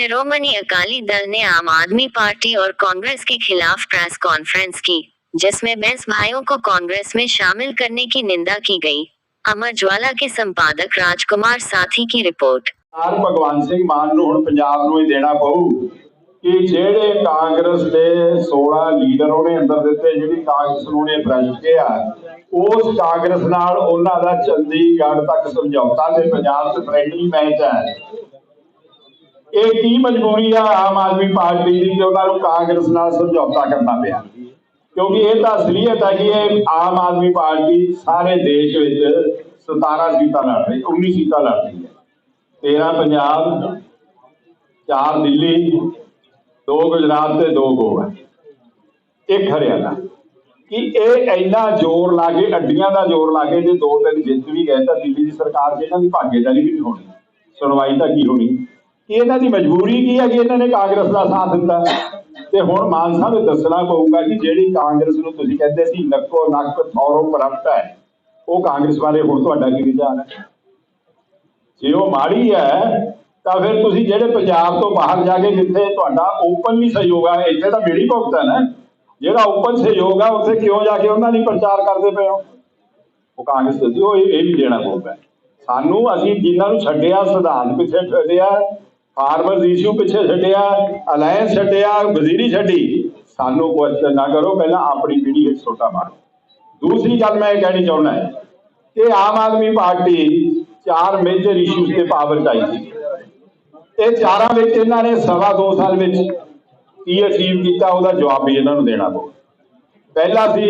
शिरोमणि अकाली दल ने आम आदमी पार्टी और कांग्रेस के खिलाफ प्रेस कॉन्फ्रेंस की जिसमें बैंस भाइयों को कांग्रेस में शामिल करने की निंदा की गई अमर ज्वाला के संपादक राजकुमार साथी की रिपोर्ट ਸਰਦਾਰ ਭਗਵੰਤ ਸਿੰਘ ਮਾਨ ਨੂੰ ਹੁਣ ਪੰਜਾਬ ਨੂੰ ਹੀ ਦੇਣਾ ਪਊ ਕਿ ਜਿਹੜੇ ਕਾਂਗਰਸ ਦੇ 16 ਲੀਡਰ ਉਹਨੇ ਅੰਦਰ ਦਿੱਤੇ ਜਿਹੜੀ ਕਾਂਗਰਸ ਨੂੰ ਨੇ ਭ੍ਰਸ਼ਟ ਕਿਹਾ ਉਸ ਕਾਂਗਰਸ ਨਾਲ ਉਹਨਾਂ ਦਾ ਚੰਡੀਗੜ੍ਹ ਤੱਕ ਸਮਝੌਤਾ ਤੇ ਪੰਜਾਬ 'ਚ ਫ੍ਰੈਂਡਲੀ ਮੈਚ ਹੈ ਇਹ ਕੀ ਮਜਬੂਰੀ ਆ? ਆਮ ਆਦਮੀ ਪਾਰਟੀ ਦੀ ਕਿ ਉਹਨਾਂ ਨੂੰ ਕਾਂਗਰਸ ਨਾਲ ਸਮਝੌਤਾ ਕਰਨਾ ਪਿਆ। ਕਿਉਂਕਿ ਇਹ ਤਾਂ ਅਸਲੀਅਤ ਹੈ ਕਿ ਇਹ ਆਮ ਆਦਮੀ ਪਾਰਟੀ ਸਾਰੇ ਦੇਸ਼ ਵਿੱਚ 17 ਸੀਟਾਂ ਲੜ ਰਹੀ 19 ਸੀਟਾਂ ਲੜ ਰਹੀ ਹੈ। 13 ਪੰਜਾਬ, ਚਾਰ ਦਿੱਲੀ, ਦੋ ਗੁਜਰਾਤ ਤੇ ਦੋ ਗੋਆ, ਇੱਕ ਹਰਿਆਣਾ। ਕਿ ਇਹ ਇੰਨਾ ਜ਼ੋਰ ਲਾ ਕੇ, ਅੱਡੀਆਂ ਦਾ ਜ਼ੋਰ ਲਾ ਕੇ ਜੇ ਦੋ ਤਿੰਨ ਜਿੱਤ ਵੀ ਗਏ ਤਾਂ ਦਿੱਲੀ ਦੀ ਸਰਕਾਰ ਜਿਹਨਾਂ ਦੀ ਭਾਗੇਦਾਰੀ ਵੀ ਨਹੀਂ ਹੋਣੀ। ਸੁਣਵਾਈ ਤਾਂ ਕੀ ਹੋਣੀ? ਕਿ ਇਹਨਾਂ ਦੀ ਮਜਬੂਰੀ ਕੀ ਹੈ ਕਿ ਇਹਨਾਂ ਨੇ ਕਾਂਗਰਸ ਦਾ ਸਾਥ ਦਿੱਤਾ? ਤੇ ਹੁਣ ਮਾਨ ਸਾਹਿਬ ਨੂੰ ਦੱਸਣਾ ਪਊਗਾ ਕਿ ਜਿਹੜੀ ਕਾਂਗਰਸ ਨੂੰ ਤੁਸੀਂ ਕਹਿੰਦੇ ਸੀ ਨੱਕੋ ਨੱਕ ਥੌਰੋ ਕਰਪਟ ਹੈ, ਉਹ ਕਾਂਗਰਸ ਬਾਰੇ ਹੁਣ ਤੁਹਾਡਾ ਕੀ ਵਿਚਾਰ ਹੈ? ਜੇ ਉਹ ਮਾੜੀ ਹੈ, ਤਾਂ ਫਿਰ ਤੁਸੀਂ ਜਿਹੜੇ ਪੰਜਾਬ ਤੋਂ ਬਾਹਰ ਜਾ ਕੇ ਜਿੱਥੇ ਤੁਹਾਡਾ ਓਪਨਲੀ ਸਹਿਯੋਗ ਆ, ਇੱਥੇ ਤਾਂ ਮੇਰੀ ਭੁਗਤ ਹੈ ਨਾ। ਜਿਹੜਾ ਓਪਨ ਸਹਿਯੋਗ ਆ, ਉੱਥੇ ਕਿਉਂ ਜਾ ਕੇ ਉਹਨਾਂ ਲਈ ਪ੍ਰਚਾਰ ਕਰਦੇ ਪਏ ਹੋ? ਉਹ ਕਾਂਗਰਸ ਦੱਸਦੀ ਉਹ ਇਹ ਵੀ ਦੇਣਾ ਪਊਗਾ। ਸਾਨੂੰ ਅਸੀਂ ਜਿਨ੍ਹਾਂ ਨੂੰ ਛੱਡਿਆ, ਸਿਧਾਂਤ ਪਿੱਛੇ ਛੱਡਿਆ ਫਾਰਮਰਸ ਇਸ਼ੂ ਪਿੱਛੇ ਛੱਡਿਆ ਅਲਾਈਅੰਸ ਛੱਡਿਆ, ਵਜ਼ੀਰੀ ਛੱਡੀ। ਸਾਨੂੰ ਕੁਐਸਚਨ ਨਾ ਕਰੋ, ਪਹਿਲਾਂ ਆਪਣੀ ਪੀੜ੍ਹੀ ਵਿੱਚ ਛੋਟਾ ਮਾਰੋ। ਦੂਸਰੀ ਗੱਲ ਮੈਂ ਇਹ ਕਹਿਣੀ ਚਾਹੁੰਦਾ ਹੈ ਕਿ ਆਮ ਆਦਮੀ ਪਾਰਟੀ ਚਾਰ ਮੇਜਰ ਇਸ਼ੂਜ਼ ਤੇ ਪਾਵਰ ਚ ਆਈ ਸੀ। ਇਹ ਚਾਰਾਂ ਵਿੱਚ ਇਹਨਾਂ ਨੇ ਸਵਾ ਦੋ ਸਾਲ ਵਿੱਚ ਕੀ ਅਚੀਵ ਕੀਤਾ, ਉਹਦਾ ਜਵਾਬ ਵੀ ਇਹਨਾਂ ਨੂੰ ਦੇਣਾ ਪਊ। ਪਹਿਲਾ ਸੀ,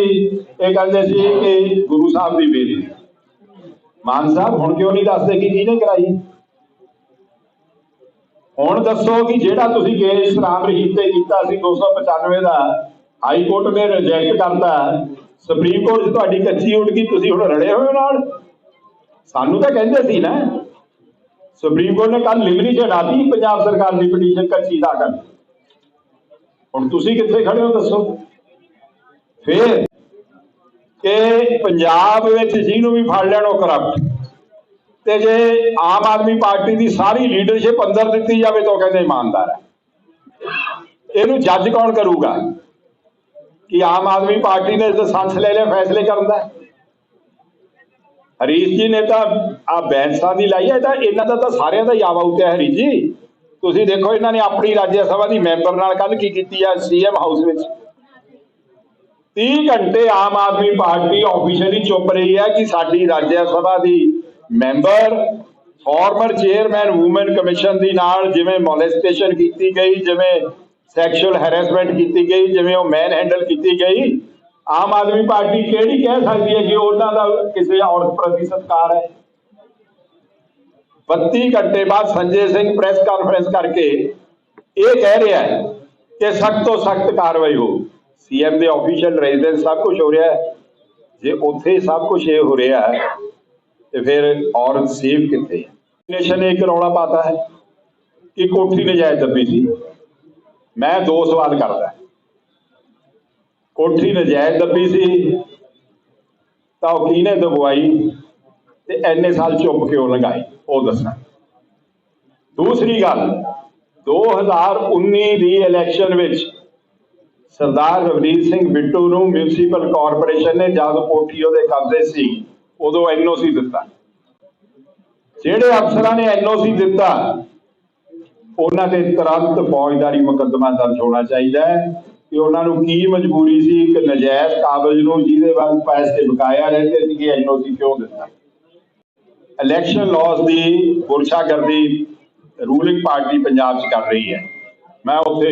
ਇਹ ਕਹਿੰਦੇ ਸੀ ਕਿ ਗੁਰੂ ਸਾਹਿਬ ਦੀ ਬੇਰੀ। ਮਾਨ ਸਾਹਿਬ, ਹੁਣ ਕਿਉਂ ਨਹੀਂ ਦੱਸਦੇ ਕਿ ਕਿਹਨੇ ਕਰਾਈ? ਹੁਣ ਦੱਸੋ ਕਿ ਜਿਹੜਾ ਤੁਸੀਂ ਕੇਸ ਰਾਮ ਰਹੀਮ ਤੇ ਕੀਤਾ ਸੀ 295 ਦਾ, ਹਾਈ ਕੋਰਟ ਨੇ ਰਿਜੈਕਟ ਕਰਤਾ। ਸੁਪਰੀਮ ਕੋਰਟ 'ਚ ਤੁਹਾਡੀ ਕੱਚੀ ਉੱਡ ਗਈ, ਤੁਸੀਂ ਹੁਣ ਰੜੇ ਹੋਏ ਨਾਲ? ਸਾਨੂੰ ਤਾਂ ਕਹਿੰਦੇ ਸੀ ਨਾ, ਸੁਪਰੀਮ ਕੋਰਟ ਨੇ ਕੱਲ ਲਿਮਰੀ ਚੜਾਤੀ ਪੰਜਾਬ ਸਰਕਾਰ ਦੀ ਪਟੀਸ਼ਨ ਕੱਚੀ ਦਾ ਕਰ ਹੁਣ ਤੁਸੀਂ ਕਿੱਥੇ ਖੜੇ ਹੋ ਦੱਸੋ? ਫਿਰ ਕਿ ਪੰਜਾਬ ਵਿੱਚ ਜਿਹਨੂੰ ਵੀ ਫੜ ਲੈਣ ਉਹ ਕਰਪਟ ਤੇ ਜੇ ਆਮ ਆਦਮੀ ਪਾਰਟੀ ਦੀ ਸਾਰੀ ਲੀਡਰਸ਼ਿਪ ਅੰਦਰ ਦਿੱਤੀ ਜਾਵੇ ਤਾਂ ਕਹਿੰਦੇ ਇਮਾਨਦਾਰ ਹੈ। ਇਹਨੂੰ ਜੱਜ ਕੌਣ ਕਰੂਗਾ? ਕਿ ਆਮ ਆਦਮੀ ਪਾਰਟੀ ਨੇ ਲਾਇਸੈਂਸ ਲੈ ਲਿਆ ਫੈਸਲੇ ਕਰਨ ਦਾ? ਹਰੀਸ਼ ਜੀ ਨੇ ਤਾਂ ਆ ਬੈਂਸਾਂ ਦੀ ਲਾਈ ਹੈ ਤਾਂ ਇਹਨਾਂ ਦਾ ਤਾਂ ਸਾਰਿਆਂ ਦਾ ਯਾਵਾ ਉੱਤੇ ਹਰੀਸ਼ ਜੀ। ਤੁਸੀਂ ਦੇਖੋ ਇਹਨਾਂ ਨੇ ਆਪਣੀ ਰਾਜ ਸਭਾ ਦੀ ਮੈਂਬਰ ਨਾਲ ਕੱਲ ਕੀ ਕੀਤੀ ਆ ਸੀਐਮ ਹਾਊਸ ਵਿੱਚ? 30 ਘੰਟੇ ਆਮ ਆਦਮੀ ਪਾਰਟੀ ਆਫੀਸ਼ੀਅਲੀ ਚੁੱਪ ਰਹੀ ਹੈ ਕਿ ਸਾਡੀ ਰਾਜ ਸਭਾ ਦੀ member former chairman women commission ਦੀ ਨਾਲ ਜਿਵੇਂ ਮੋਲੈਸਟੇਸ਼ਨ ਕੀਤੀ ਗਈ, ਜਿਵੇਂ ਸੈਕਸ਼ੂਅਲ ਹੈਰੈਸਮੈਂਟ ਕੀਤੀ ਗਈ, ਜਿਵੇਂ ਉਹ ਮੈਨ ਹੈਂਡਲ ਕੀਤੀ ਗਈ, ਆਮ ਆਦਮੀ ਪਾਰਟੀ ਕਿਹੜੀ ਕਹਿ ਸਕਦੀ ਹੈ ਕਿ ਉਹਨਾਂ ਦਾ ਕਿਸੇ ਔਰਤ ਪ੍ਰਤੀ ਸਤਿਕਾਰ ਹੈ? 32 ਘੰਟੇ ਬਾਅਦ ਸੰਜੇ ਸਿੰਘ ਪ੍ਰੈਸ ਕਾਨਫਰੰਸ ਕਰਕੇ ਇਹ ਕਹਿ ਰਿਹਾ ਹੈ ਕਿ ਸਖਤ ਤੋਂ ਸਖਤ ਕਾਰਵਾਈ ਹੋ ਸੀਐਮ ਦੇ ਆਫੀਸ਼ੀਅਲ ਰੈਜ਼ੀਡੈਂਸ ਸਭ ਕੁਝ ਹੋ ਰਿਹਾ ਹੈ। ਜੇ ਉੱਥੇ ਸਭ ਕੁਝ ਇਹ ਹੋ ਰਿਹਾ ਹੈ ਤੇ ਫਿਰ ਔਰਤ ਸੇਫ ਕਿੱਥੇ ਨੇਸ਼ਨ ਨੇ ਇੱਕ ਰੌਲਾ ਪਾਤਾ ਹੈ। ਕਿ ਕੋਠੀ ਨਜਾਇਜ਼ ਦੱਬੀ ਸੀ। ਮੈਂ ਦੋ ਸਵਾਲ ਕਰਦਾ ਕੋਠੀ ਨਜਾਇਜ਼ ਦੱਬੀ ਸੀ, ਤਾਂ ਉਹ ਕਿਹਨੇ ਦਬਵਾਈ ਤੇ ਐਨੇ ਸਾਲ ਚੁੱਪ ਕਿਉਂ ਲਗਾਈ ਉਹ ਦੱਸਣਾ। ਦੂਸਰੀ ਗੱਲ 2019 ਦੀ ਇਲੈਕਸ਼ਨ ਵਿੱਚ ਸਰਦਾਰ ਰਵਨੀਤ ਸਿੰਘ ਬਿੱਟੂ ਨੂੰ ਮਿਊਨਿਸਪਲ ਕਾਰਪੋਰੇਸ਼ਨ ਨੇ ਜਦ ਕੋਠੀ ਉਹਦੇ ਕਬਜ਼ੇ ਸੀ ਉਦੋਂ ਐਨਓਸੀ ਦਿੱਤਾ। ਜਿਹੜੇ ਅਫਸਰਾਂ ਨੇ ਐਨਓਸੀ ਦਿੱਤਾ, ਉਹਨਾਂ ਤੇ ਤੁਰੰਤ ਫੌਜਦਾਰੀ ਮੁਕੱਦਮਾ ਦਰਜ ਹੋਣਾ ਚਾਹੀਦਾ ਹੈ ਕਿ ਉਹਨਾਂ ਨੂੰ ਕੀ ਮਜਬੂਰੀ ਸੀ ਇੱਕ ਨਜਾਇਜ਼ ਕਾਬਜ਼ ਨੂੰ ਜਿਹਦੇ ਵੱਲ ਪੈਸੇ ਬਕਾਇਆ ਰਹਿੰਦੇ ਸੀ ਕਿ ਐਨਓਸੀ ਕਿਉਂ ਦਿੱਤਾ? ਇਲੈਕਸ਼ਨ ਲਾਜ਼ ਦੀ ਗੁਰਸ਼ਾਗਰਦੀ ਰੂਲਿੰਗ ਪਾਰਟੀ ਪੰਜਾਬ 'ਚ ਕਰ ਰਹੀ ਹੈ। ਮੈਂ ਉੱਥੇ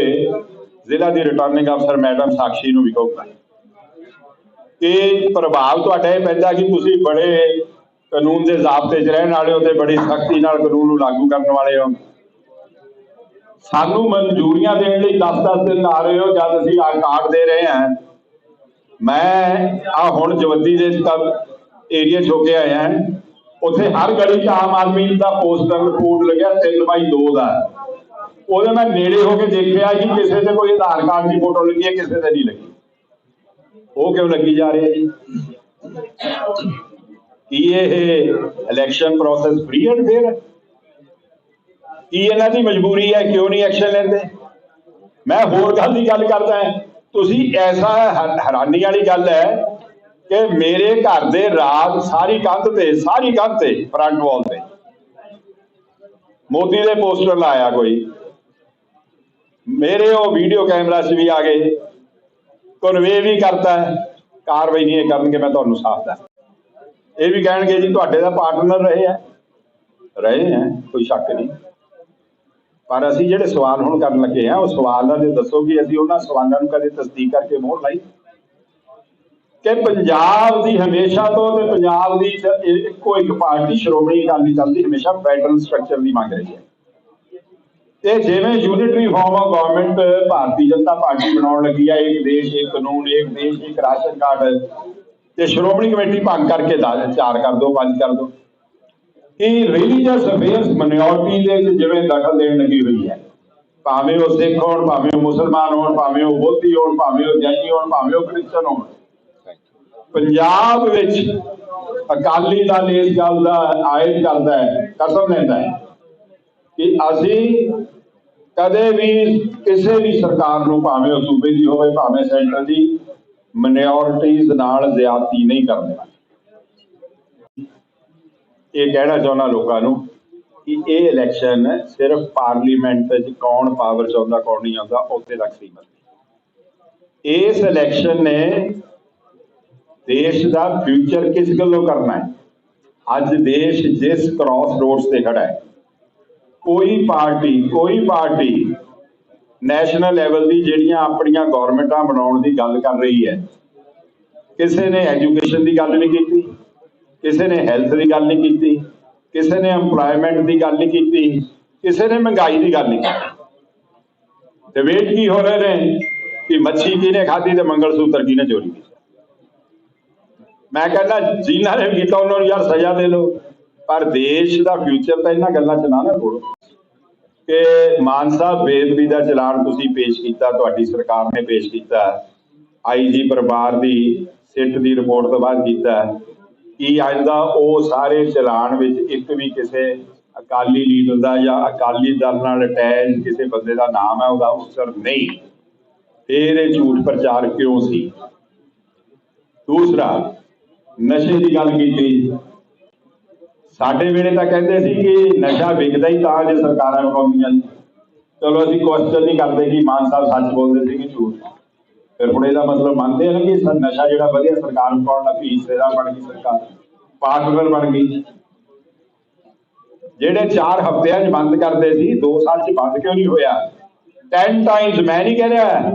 ਜ਼ਿਲ੍ਹਾ ਦੀ ਰਿਟਰਨਿੰਗ ਅਫਸਰ ਮੈਡਮ ਸਾਕਸ਼ੀ ਨੂੰ ਵੀ ਕਹੂੰਗਾ। ਇਹ ਪ੍ਰਭਾਵ ਤੁਹਾਡਾ ਇਹ ਪੈਂਦਾ ਕਿ ਤੁਸੀਂ ਬੜੇ ਕਾਨੂੰਨ ਦੇ ਜ਼ਾਬਤੇ 'ਚ ਰਹਿਣ ਵਾਲੇ ਹੋ ਤੇ ਬੜੀ ਸਖਤੀ ਨਾਲ ਕਾਨੂੰਨ ਨੂੰ ਲਾਗੂ ਕਰਨ ਵਾਲੇ ਹੋ। ਸਾਨੂੰ ਮਨਜ਼ੂਰੀਆਂ ਦੇਣ ਲਈ 10-10 ਦਿਨ ਲਾ ਰਹੇ ਹੋ, ਜਦ ਅਸੀਂ ਆ ਕਾਰਡ ਦੇ ਰਹੇ ਹਾਂ। ਮੈਂ ਆ ਹੁਣ ਜਵੱਦੀ ਦੇ ਏਰੀਆ 'ਚ ਹੋ ਕੇ ਆਇਆ। ਹਾਂ ਉੱਥੇ ਹਰ ਗਲੀ 'ਚ ਆਮ ਆਦਮੀ ਦਾ ਪੋਸਟਰ ਕੋਡ ਲੱਗਿਆ 3 ਬਾਈ 2 ਦਾ। ਉਹਦੇ ਮੈਂ ਨੇੜੇ ਹੋ ਕੇ ਦੇਖਿਆ ਕਿ ਕਿਸੇ ਤੇ ਕੋਈ ਆਧਾਰ ਕਾਰਡ ਦੀ ਫੋਟੋ ਲੱਗੀ ਹੈ, ਕਿਸੇ ਤੇ ਨਹੀਂ ਲੱਗੀ। ਉਹ ਕਿਉਂ ਲੱਗੀ ਜਾ ਰਹੀ ਹੈ ਜੀ? ਕੀ ਇਹ election process free and fair ਹੈ? ਕੀ ਇਹਨਾਂ ਦੀ ਮਜਬੂਰੀ ਹੈ, ਕਿਉਂ ਨਹੀਂ ਐਕਸ਼ਨ ਲੈਂਦੇ? ਮੈਂ ਹੋਰ ਗੱਲ ਦੀ ਗੱਲ ਕਰਦਾ ਤੁਸੀਂ ਐਸਾ ਹੈਰਾਨੀ ਵਾਲੀ ਗੱਲ ਹੈ ਕਿ ਮੇਰੇ ਘਰ ਦੇ ਰਾਤ ਸਾਰੀ ਕੰਧ ਤੇ, ਸਾਰੀ ਕੰਧ ਤੇ ਫਰੰਟ ਵਾਲ ਤੇ। ਮੋਦੀ ਦੇ ਪੋਸਟਰ ਲਾਇਆ ਕੋਈ। ਮੇਰੇ ਉਹ ਵੀਡੀਓ ਕੈਮਰਾ 'ਚ ਵੀ ਆ ਗਏ। ਕਨਵੇ ਵੀ ਕਰਤਾ ਹੈ, ਕਾਰਵਾਈ ਨਹੀਂ ਇਹ ਕਰਨਗੇ, ਮੈਂ ਤੁਹਾਨੂੰ ਸਾਫ਼ ਦੱਸ ਇਹ ਵੀ ਕਹਿਣਗੇ ਜੀ, ਤੁਹਾਡੇ ਦਾ ਪਾਰਟਨਰ ਰਹੇ ਆ। ਰਹੇ ਆ, ਕੋਈ ਸ਼ੱਕ ਨਹੀਂ। ਪਰ ਅਸੀਂ ਜਿਹੜੇ ਸਵਾਲ ਹੁਣ ਕਰਨ ਲੱਗੇ ਆ, ਉਹ ਸਵਾਲਾਂ ਦੇ ਦੱਸੋ ਕਿ ਅਸੀਂ ਉਹਨਾਂ ਸਵਾਲਾਂ ਨੂੰ ਕਦੇ ਤਸਦੀਕ ਕਰਕੇ ਮੋਹਰ ਲਾਈ? ਕਿ ਪੰਜਾਬ ਦੀ ਹਮੇਸ਼ਾ ਤੋਂ ਤੇ ਪੰਜਾਬ ਦੀ ਇੱਕੋ ਇੱਕ ਪਾਰਟੀ, ਸ਼੍ਰੋਮਣੀ ਅਕਾਲੀ ਦਲ ਦੀ ਹਮੇਸ਼ਾ ਫੈਡਰਲ ਸਟਰਕਚਰ ਦੀ ਮੰਗ ਰਹੀ ਹੈ। ਤੇ ਜਿਵੇਂ unitary form of government Bharatiya Janata party ਬਣਾਉਣ ਲੱਗੀ ਹੈ ਇੱਕ ਦੇਸ਼, ਇੱਕ ਕਾਨੂੰਨ, ਇੱਕ ਦੇਸ਼ ਇੱਕ ਰਾਸ਼ਨ ਕਾਰਡ। ਤੇ ਸ਼੍ਰੋਮਣੀ ਕਮੇਟੀ ਭੰਗ ਕਰਕੇ ਚਾਰ ਕਰ ਦੋ ਪੰਜ ਕਰ ਦੋ ਇਹ ਰਿਲੀਜੀਅਸ ਅਫੇਅਰਸ ਮਿਨੋਰਟੀ ਦੇ ਵਿੱਚ ਜਿਵੇਂ ਦਖਲ ਦੇਣ ਲੱਗੀ ਹੋਈ ਹੈ। ਭਾਵੇਂ ਉਹ ਸਿੱਖ ਹੋਣ, ਭਾਵੇਂ ਉਹ ਮੁਸਲਮਾਨ ਹੋਣ, ਭਾਵੇਂ ਉਹ ਬੋਧੀ ਹੋਣ, ਭਾਵੇਂ ਉਹ ਜੈਨੀ ਹੋਣ, ਭਾਵੇਂ ਉਹ ਕ੍ਰਿਸਚਨ ਹੋਣ। ਪੰਜਾਬ ਵਿੱਚ ਅਕਾਲੀ ਦਲ ਇਸ ਗੱਲ ਦਾ ਆਇਦ ਕਰਦਾ ਹੈ, ਕਸਮ ਲੈਂਦਾ ਹੈ। ਕਿ ਅਸੀਂ ਕਦੇ ਵੀ ਕਿਸੇ ਵੀ ਸਰਕਾਰ ਨੂੰ ਭਾਵੇਂ ਉਹ ਸੂਬੇ ਦੀ ਹੋਵੇ, ਭਾਵੇਂ ਸੈਂਟਰ ਦੀ ਮਿਨੋਰਟੀਜ਼ ਨਾਲ ਜ਼ਿਆਦਤੀ ਨਹੀਂ ਕਰਦੇ ਇਹ ਕਹਿਣਾ ਚਾਹੁੰਦਾ ਲੋਕਾਂ ਨੂੰ ਕਿ ਇਹ ਇਲੈਕਸ਼ਨ ਸਿਰਫ ਪਾਰਲੀਮੈਂਟ 'ਚ ਕੌਣ ਪਾਵਰ 'ਚ ਆਉਂਦਾ ਕੌਣ ਨਹੀਂ ਆਉਂਦਾ ਉੱਥੇ ਤੱਕ ਸੀਮਤ ਹੈ ਇਸ ਇਲੈਕਸ਼ਨ ਨੇ ਦੇਸ਼ ਦਾ ਫਿਊਚਰ ਕਿਸ ਗੱਲੋਂ ਕਰਨਾ ਹੈ? ਅੱਜ ਦੇਸ਼ ਜਿਸ ਕ੍ਰਾਸ ਰੋਡਸ ਤੇ ਖੜਾ ਹੈ ਕੋਈ ਪਾਰਟੀ ਕੋਈ ਪਾਰਟੀ ਨੈਸ਼ਨਲ ਲੈਵਲ ਦੀ ਜਿਹੜੀਆਂ ਆਪਣੀਆਂ ਗਵਰਨਮੈਂਟਾਂ ਬਣਾਉਣ ਦੀ ਗੱਲ ਕਰ ਰਹੀ ਹੈ, ਕਿਸੇ ਨੇ ਐਜੂਕੇਸ਼ਨ ਦੀ ਗੱਲ ਨਹੀਂ ਕੀਤੀ, ਕਿਸੇ ਨੇ ਹੈਲਥ ਦੀ ਗੱਲ ਨਹੀਂ ਕੀਤੀ, ਕਿਸੇ ਨੇ EMPLOYMENT ਦੀ ਗੱਲ ਨਹੀਂ ਕੀਤੀ, ਕਿਸੇ ਨੇ ਮਹਿੰਗਾਈ ਦੀ ਗੱਲ ਨਹੀਂ ਕੀਤੀ। ਡਿਬੇਟ ਕੀ ਹੋ ਰਹੇ ਨੇ ਕਿ ਮੱਛੀ ਕਿਹਨੇ ਖਾਧੀ ਤੇ ਮੰਗਲ ਸੂਤਰ ਕਿਹਨੇ ਚੋਰੀ ਕੀਤੀ। ਮੈਂ ਕਹਿੰਦਾ, ਜਿਨ੍ਹਾਂ ਨੇ ਕੀਤਾ, ਉਹਨਾਂ ਨੂੰ ਯਾਰ ਸਜ਼ਾ ਦੇ ਲਓ ਪਰ ਦੇਸ਼ ਦਾ ਫਿਊਚਰ ਤਾਂ ਇਹਨਾਂ ਗੱਲਾਂ 'ਚ ਨਾ ਨਾ ਰੋੜੋ ਕਿ ਮਾਨ ਸਾਹਿਬ ਬੇਦਬੀ ਦਾ ਚਲਾਨ ਤੁਸੀਂ ਪੇਸ਼ ਕੀਤਾ, ਤੁਹਾਡੀ ਸਰਕਾਰ ਨੇ ਪੇਸ਼ ਕੀਤਾ ਆਈਜੀ ਪਰਿਵਾਰ ਦੀ ਸਿੱਟ ਦੀ ਰਿਪੋਰਟ ਤੋਂ ਬਾਅਦ ਕੀਤਾ। ਕੀ ਆਇੰਦਾ ਉਹ ਸਾਰੇ ਚਲਾਨ ਵਿੱਚ ਇੱਕ ਵੀ ਕਿਸੇ ਅਕਾਲੀ ਲੀਡਰ ਦਾ ਜਾਂ ਅਕਾਲੀ ਦਲ ਨਾਲ ਅਟੈਚ ਕਿਸੇ ਬੰਦੇ ਦਾ ਨਾਮ ਹੈ, ਉਹਦਾ ਉਸਰ ਨਹੀਂ। ਫਿਰ ਇਹ ਝੂਠ ਪ੍ਰਚਾਰ ਕਿਉਂ ਸੀ? ਦੂਸਰਾ, ਨਸ਼ੇ ਦੀ ਗੱਲ ਕੀਤੀ। ਸਾਡੇ ਵੇਲੇ ਤਾਂ ਕਹਿੰਦੇ ਸੀ ਕਿ ਨਸ਼ਾ ਵਿਕਦਾ ਹੀ ਤਾਂ ਜੇ ਸਰਕਾਰਾਂ ਬਣਾਉਂਦੀਆਂ ਨੇ ਚਲੋ ਅਸੀਂ ਕੁਐਸਚਨ ਨਹੀਂ ਕਰਦੇ ਕਿ ਮਾਨ ਸਾਹਿਬ ਸੱਚ ਬੋਲਦੇ ਸੀ ਕਿ ਝੂਠ। ਫਿਰ ਹੁਣ ਇਹਦਾ ਮਤਲਬ ਮੰਨਦੇ ਹਨ ਕਿ ਸ- ਨਸ਼ਾ ਜਿਹੜਾ ਵਧੀਆ ਸਰਕਾਰ ਪਾਉਣ ਲੱਗੀ ਹਿੱਸੇਦਾਰ ਬਣ ਗਈ ਸਰਕਾਰ ਪਾਰਟਨਰ ਬਣ ਗਈ। ਜਿਹੜੇ 4 ਹਫ਼ਤਿਆਂ 'ਚ ਬੰਦ ਕਰਦੇ ਸੀ 2 ਸਾਲ 'ਚ ਬੰਦ ਕਿਉਂ ਨਹੀਂ ਹੋਇਆ? 10 ਟਾਈਮਸ ਮੈਂ ਨਹੀਂ ਕਹਿ ਰਿਹਾ।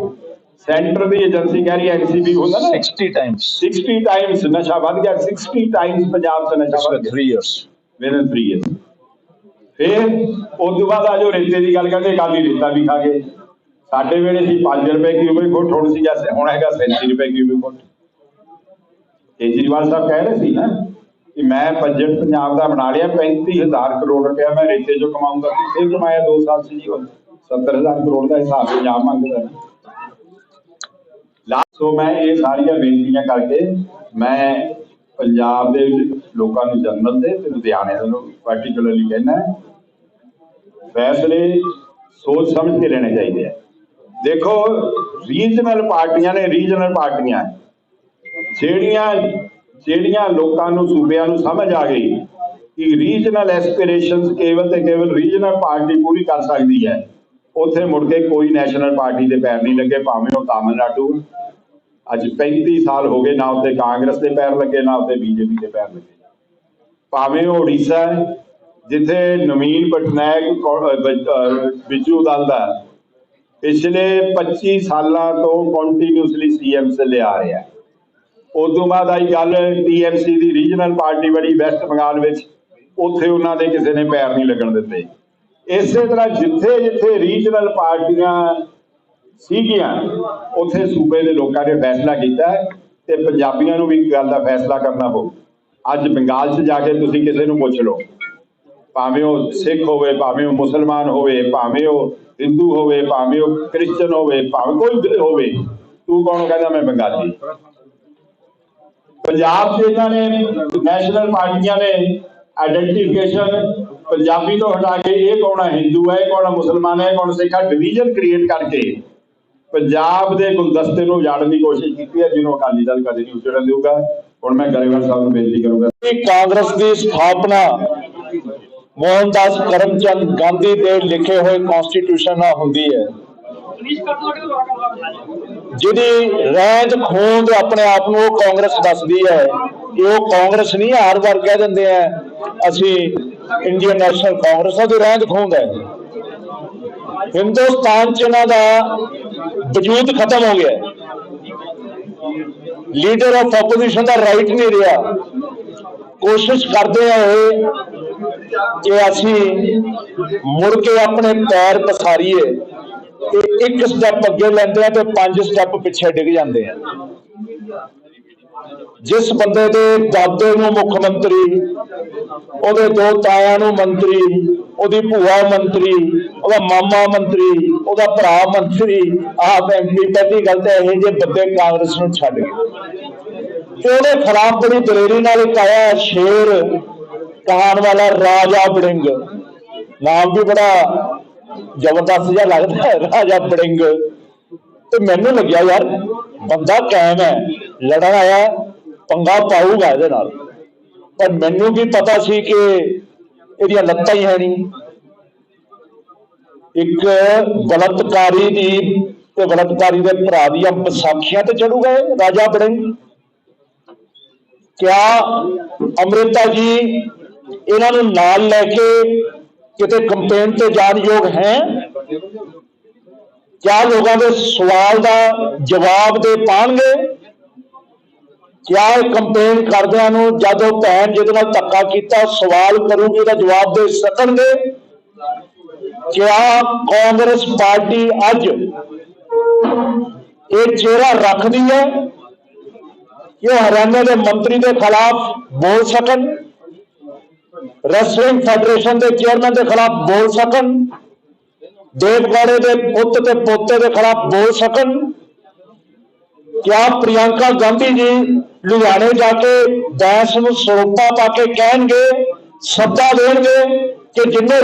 ਸੈਂਟਰ ਦੀ ਏਜੰਸੀ ਕਹਿ ਰਹੀ ਐਨਸੀਬੀ ਹੁੰਦਾ ਨਾ। 60 times 60 ਟਾਈਮਸ ਨਸ਼ਾ ਵੱਧ ਗਿਆ 60 ਟਾਈਮਸ ਪੰਜਾਬ 'ਚ ਨਸ਼ਾ ਵੱਧ ਗਿਆ। Three years. ਵਿਦਨ 3 ਇਅਰਸ ਫਿਰ ਉਸ ਤੋਂ ਬਾਅਦ ਆ ਰੇਤੇ ਦੀ ਗੱਲ ਕਰਦੇ ਕਾਲੀ ਰੇਤਾ ਵੀ ਖਾ ਗਏ ਸਾਡੇ ਵੇਲੇ ਸੀ 5 ਰੁਪਏ ਕਿਊਬਿਕ ਫੁੱਟ ਹੁਣ ਸੀ ਜਾਂ ਹੁਣ ਹੈਗਾ 37 ਰੁਪਏ ਕਿਊਬਿਕ ਫੁੱਟ। ਕੇਜਰੀਵਾਲ ਸਾਹਿਬ ਕਹਿ ਰਹੇ ਸੀ ਨਾ ਕਿ ਮੈਂ ਬਜਟ ਪੰਜਾਬ ਦਾ ਬਣਾ ਲਿਆ 35000 ਕਰੋੜ ਰੁਪਇਆ ਮੈਂ ਰੇਤੇ ਚੋਂ ਸੀ ਫਿਰ ਕਮਾਇਆ 2 ਸਾਲ ਚ ਜੀ ਉਹ? 70000 ਕਰੋੜ ਦਾ ਹਿਸਾਬ ਪੰਜਾਬ ਮੰਗਦਾ ਲਾ- ਸੋ ਮੈਂ ਇਹ ਸਾਰੀਆਂ ਬੇਨਤੀਆਂ ਕਰਕੇ ਮੈਂ ਪੰਜਾਬ ਦੇ ਲੋਕਾਂ ਨੂੰ ਜਨਰਲ ਦੇ ਤੇ ਲੁਧਿਆਣੇ ਦੇ ਨੂੰ ਪਾਰਟਿਕੂਲਰਲੀ ਕਹਿਣਾ ਫੈਸਲੇ ਸੋਚ ਸਮਝ ਕੇ ਲੈਣੇ ਚਾਹੀਦੇ ਆ। ਦੇਖੋ ਰੀਜਨਲ ਪਾਰਟੀਆਂ ਨੇ ਰੀਜਨਲ ਪਾਰਟੀਆਂ। ਜਿਹੜੀਆਂ ਜਿਹੜੀਆਂ ਲੋਕਾਂ ਨੂੰ, ਸੂਬਿਆਂ ਨੂੰ ਸਮਝ ਆ ਗਈ ਕਿ ਰੀਜਨਲ ਐਸਪੀਰੇਸ਼ਨਸ ਕੇਵਲ ਤੇ ਕੇਵਲ ਰੀਜਨਲ ਪਾਰਟੀ ਪੂਰੀ ਕਰ ਸਕਦੀ ਹੈ, ਉੱਥੇ ਮੁੜ ਕੇ ਕੋਈ ਨੈਸ਼ਨਲ ਪਾਰਟੀ ਦੇ ਪੈਰ ਨਹੀਂ ਲੱਗੇ, ਭਾਵੇਂ ਉਹ ਤਾਮਿਲਨਾਡੂ। ਅੱਜ 35 ਸਾਲ ਹੋ ਗਏ, ਨਾ ਉੱਤੇ ਕਾਂਗਰਸ ਦੇ ਪੈਰ ਲੱਗੇ, ਨਾ ਉੱਤੇ ਬੀਜੇਪੀ ਦੇ ਪੈਰ ਲੱਗੇ। ਭਾਵੇਂ ਉਹ ਉੜੀਸਾ ਹੈ, ਜਿੱਥੇ ਨਵੀਨ ਪਟਨਾਇਕ ਕੌ- ਦਲ ਦਾ ਪਿਛਲੇ 25 ਸਾਲਾਂ ਤੋਂ ਕੰਟੀਨਿਊਸਲੀ ਸੀਐਮ ਸੇ ਲਿਆ ਰਿਹਾ ਹੈ। ਤੋਂ ਬਾਅਦ ਆਈ ਗੱਲ ਟੀਐਮਸੀ ਦੀ ਰੀਜਨਲ ਪਾਰਟੀ ਬਣੀ ਵੈਸਟ ਬੰਗਾਲ ਵਿੱਚ, ਉੱਥੇ ਉਹਨਾਂ ਦੇ ਕਿਸੇ ਨੇ ਪੈਰ ਨਹੀਂ ਲੱਗਣ ਦਿੱਤੇ। ਇਸੇ ਤਰ੍ਹਾਂ ਜਿੱਥੇ ਜਿੱਥੇ ਰੀਜਨਲ ਪਾਰਟੀਆਂ ਸੀਗੀਆਂ, ਉੱਥੇ ਸੂਬੇ ਦੇ ਲੋਕਾਂ ਨੇ ਫੈਸਲਾ ਕੀਤਾ ਹੈ ਤੇ ਪੰਜਾਬੀਆਂ ਨੂੰ ਵੀ ਇੱਕ ਗੱਲ ਦਾ ਫੈਸਲਾ ਕਰਨਾ ਪਊ। ਅੱਜ ਬੰਗਾਲ 'ਚ ਜਾ ਕੇ ਤੁਸੀਂ ਕਿਸੇ ਨੂੰ ਪੁੱਛ ਲਓ। ਭਾਵੇਂ ਉਹ ਸਿੱਖ ਹੋਵੇ, ਭਾਵੇਂ ਉਹ ਮੁਸਲਮਾਨ ਹੋਵੇ, ਭਾਵੇਂ ਉਹ ਹਿੰਦੂ ਹੋਵੇ, ਭਾਵੇਂ ਉਹ ਕ੍ਰਿਸਚਨ ਹੋਵੇ, ਭਾਵੇਂ ਕੋਈ ਵੀ ਹੋਵੇ, ਤੂੰ ਕੌਣ ਕਹਿੰਦਾ ਮੈਂ ਬੰਗਾਲੀ? ਪੰਜਾਬ 'ਚ ਇਹਨਾਂ ਨੇ ਨੈਸ਼ਨਲ ਪਾਰਟੀਆਂ ਨੇ ਆਇਡੈਂਟੀਫਿਕੇਸ਼ਨ ਪੰਜਾਬੀ ਤੋਂ ਹਟਾ ਕੇ ਇਹ ਕੌਣ ਹੈ ਹਿੰਦੂ ਹੈ ਕੌਣ ਮੁਸਲਮਾਨ ਹੈ ਕੌਣ ਸਿੱਖ ਹੈ ਡਿਵੀਜ਼ਨ ਕ੍ਰੀਏਟ ਕਰਕੇ ਪੰਜਾਬ ਦੇ ਗੁਲਦਸਤੇ ਨੂੰ ਉਜਾੜਨ ਦੀ ਕੋਸ਼ਿਸ਼ ਕੀਤੀ ਹੈ, ਜਿਹਨੂੰ ਅਕਾਲੀ ਦਲ ਕਦੇ ਨਹੀਂ ਉਜੜਨ ਦੇਊਗਾ। ਹੁਣ ਮੈਂ ਗਰੇਵਾਲ ਸਾਹਿਬ ਨੂੰ ਬੇਨਤੀ ਕਰੂੰਗਾ। ਕਿ ਕਾਂਗਰਸ ਦੀ ਸਥਾਪਨਾ ਮੋਹਨਦਾਸ ਕਰਮਚੰਦ ਗਾਂਧੀ ਦੇ ਲਿਖੇ ਹੋਏ ਕਨਸਟੀਟਿਊਸ਼ਨ ਨਾਲ ਹੁੰਦੀ ਹੈ। ਜਿਹਦੀ ਰਹਿੰਦ ਖੂੰਦ ਆਪਣੇ ਆਪ ਨੂੰ ਉਹ ਕਾਂਗਰਸ ਦੱਸਦੀ ਹੈ। ਕਿ ਉਹ ਕਾਂਗਰਸ ਨਹੀਂ, ਹਰ ਵਾਰ ਕਹਿ ਦਿੰਦੇ ਆ। ਅਸੀਂ ਇੰਡੀਅਨ ਨੈਸ਼ਨਲ ਕਾਂਗਰਸ ਦੀ ਰਹਿੰਦ ਖੂੰਦ ਹੈ। ਹਿੰਦੁਸਤਾਨ ਚ ਇਹਨਾਂ ਦਾ ਵਜੂਦ ਖਤਮ ਹੋ ਗਿਆ। ਲੀਡਰ ਆਫ ਆਪੋਜੀਸ਼ਨ ਦਾ ਰਾਈਟ ਨਹੀਂ ਰਿਹਾ। ਕੋਸ਼ਿਸ਼ ਕਰਦੇ ਆ ਇਹ ਕਿ ਅਸੀਂ ਮੁੜ ਕੇ ਆਪਣੇ ਪੈਰ ਪਸਾਰੀਏ ਤੇ ਇੱਕ ਸਟੈਪ ਅੱਗੇ ਲੈਂਦੇ ਆ ਤੇ ਪੰਜ ਸਟੈਪ ਪਿੱਛੇ ਡਿੱਗ ਜਾਂਦੇ ਆ। ਜਿਸ ਬੰਦੇ ਦੇ ਦਾਦੇ ਨੂੰ ਮੁੱਖ ਮੰਤਰੀ, ਉਹਦੇ ਦੋ ਤਾਇਆਂ ਨੂੰ ਮੰਤਰੀ, ਉਹਦੀ ਭੂਆ ਮੰਤਰੀ, ਉਹਦਾ ਮਾਮਾ ਮੰਤਰੀ, ਉਹਦਾ ਭਰਾ ਮੰਤਰੀ ਆਪ ਐਮਪੀ ਪਹਿਲੀ ਗੱਲ ਤਾਂ ਇਹ ਜੇ ਬੰਦੇ ਕਾਂਗਰਸ ਨੂੰ ਛੱਡ ਗਏ। ਤੇ ਉਹਦੇ ਖਿਲਾਫ ਬੜੀ ਦਲੇਰੀ ਨਾਲ ਇੱਕ ਆਇਆ ਸ਼ੇਰ, ਕਹਾਣ ਵਾਲਾ ਰਾਜਾ ਬੜਿੰਗ। ਨਾਮ ਵੀ ਬੜਾ ਜ਼ਬਰਦਸਤ ਜਿਹਾ ਲੱਗਦਾ ਰਾਜਾ ਬੜਿੰਗ। ਤੇ ਮੈਨੂੰ ਲੱਗਿਆ ਯਾਰ, ਬੰਦਾ ਕਾਇਮ ਹੈ। ਲੜਨ ਆਇਆ, ਪੰਗਾ ਪਾਊਗਾ ਇਹਦੇ ਨਾਲ। ਪਰ ਮੈਨੂੰ ਵੀ ਪਤਾ ਸੀ ਕਿ ਇਹਦੀਆਂ ਲੱਤਾਂ ਹੀ ਹੈ ਨਹੀਂ। ਇੱਕ ਬਲਤਕਾਰੀ ਦੀ ਤੇ ਬਲਤਕਾਰੀ ਦੇ ਭਰਾ ਦੀਆਂ ਵਿਸਾਖੀਆਂ ਤੇ ਚੜੂਗਾ ਰਾਜਾ ਬੜਿੰਗ। ਕਿਆ ਅੰਮ੍ਰਿਤਾ ਜੀ ਇਹਨਾਂ ਨੂੰ ਨਾਲ ਲੈ ਕੇ ਕਿਤੇ ਕੰਪੇਨ ਤੇ ਜਾਣ ਯੋਗ ਹੈ? ਕਿਆ ਲੋਕਾਂ ਦੇ ਸਵਾਲ ਦਾ ਜਵਾਬ ਦੇ ਪਾਣਗੇ? ਕਿਆ ਇਹ ਕੰਪੇਨ ਕਰਦਿਆਂ ਨੂੰ ਜਦ ਉਹ ਭੈਣ ਜਿਹਦੇ ਨਾਲ ਧੱਕਾ ਕੀਤਾ ਸਵਾਲ ਕਰੂਗੀ ਉਹਦਾ ਜਵਾਬ ਦੇ ਸਕਣਗੇ? ਕਿਆ ਕਾਂਗਰਸ ਪਾਰਟੀ ਅੱਜ ਇਹ ਚਿਹਰਾ ਰੱਖਦੀ ਹੈ ਕਿ ਉਹ ਹਰਿਆਣਾ ਦੇ ਮੰਤਰੀ ਦੇ ਖਿਲਾਫ ਬੋਲ ਸਕਣ? ਰੈਸਲਿੰਗ ਫੈਡਰੇਸ਼ਨ ਦੇ ਚੇਅਰਮੈਨ ਦੇ ਖਿਲਾਫ ਬੋਲ ਸਕਣ? ਦੇਵਗੜ੍ਹੇ ਦੇ ਪੁੱਤ ਤੇ ਪੋਤੇ ਦੇ ਖਿਲਾਫ ਬੋਲ ਸਕਣ? ਕਿਆ ਪ੍ਰਿਯੰਕਾ ਗਾਂਧੀ ਜੀ ਲੁਧਿਆਣੇ ਜਾ ਕੇ ਬੈਂਸ ਨੂੰ ਸਰੋਪਾ ਪਾ ਕੇ ਕਹਿਣਗੇ ਸੱਦਾ ਦੇਣਗੇ ਕਿ ਜਿੰਨੇ